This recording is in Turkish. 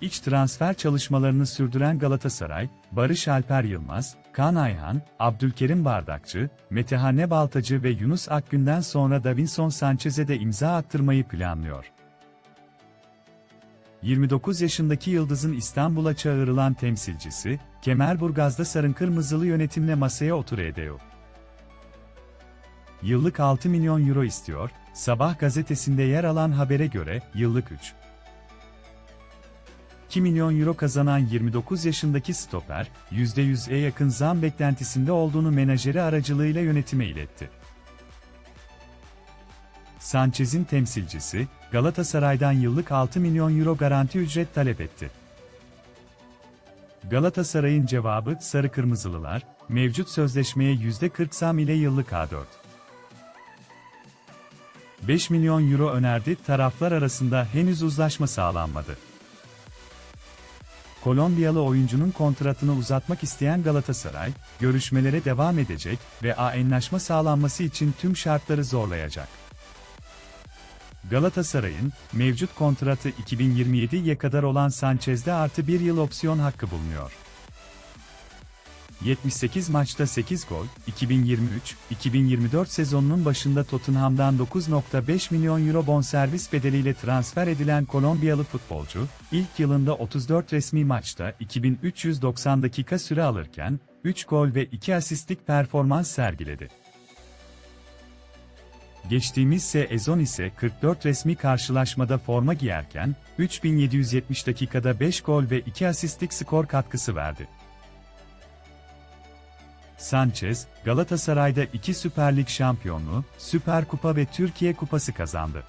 iç transfer çalışmalarını sürdüren Galatasaray, Barış Alper Yılmaz, Kaan Ayhan, Abdülkerim Bardakçı, Metehane Baltacı ve Yunus Akgün'den sonra Davinson Sanchez'e de imza attırmayı planlıyor. 29 yaşındaki Yıldız'ın İstanbul'a çağrılan temsilcisi, Kemerburgaz'da Sarın Kırmızılı yönetimle masaya oturuyor. Yıllık 6 milyon euro istiyor, Sabah gazetesinde yer alan habere göre, yıllık 3. 2 milyon euro kazanan 29 yaşındaki stoper, %100'e yakın zam beklentisinde olduğunu menajeri aracılığıyla yönetime iletti. Sanchez'in temsilcisi, Galatasaray'dan yıllık 6 milyon euro garanti ücret talep etti. Galatasaray'ın cevabı Sarı Kırmızılılar, mevcut sözleşmeye %40 zam ile yıllık A4. 5 milyon euro önerdi, taraflar arasında henüz uzlaşma sağlanmadı. Kolombiyalı oyuncunun kontratını uzatmak isteyen Galatasaray, görüşmelere devam edecek ve anlaşma sağlanması için tüm şartları zorlayacak. Galatasaray'ın, mevcut kontratı 2027'ye kadar olan Sanchez'de artı bir yıl opsiyon hakkı bulunuyor. 78 maçta 8 gol, 2023-2024 sezonunun başında Tottenham'dan 9.5 milyon euro bonservis bedeliyle transfer edilen Kolombiyalı futbolcu, ilk yılında 34 resmi maçta 2390 dakika süre alırken, 3 gol ve 2 asistlik performans sergiledi. Geçtiğimiz sezon ise 44 resmi karşılaşmada forma giyerken, 3770 dakikada 5 gol ve 2 asistlik skor katkısı verdi. Sanchez, Galatasaray'da iki Süper Lig şampiyonluğu, Süper Kupa ve Türkiye Kupası kazandı.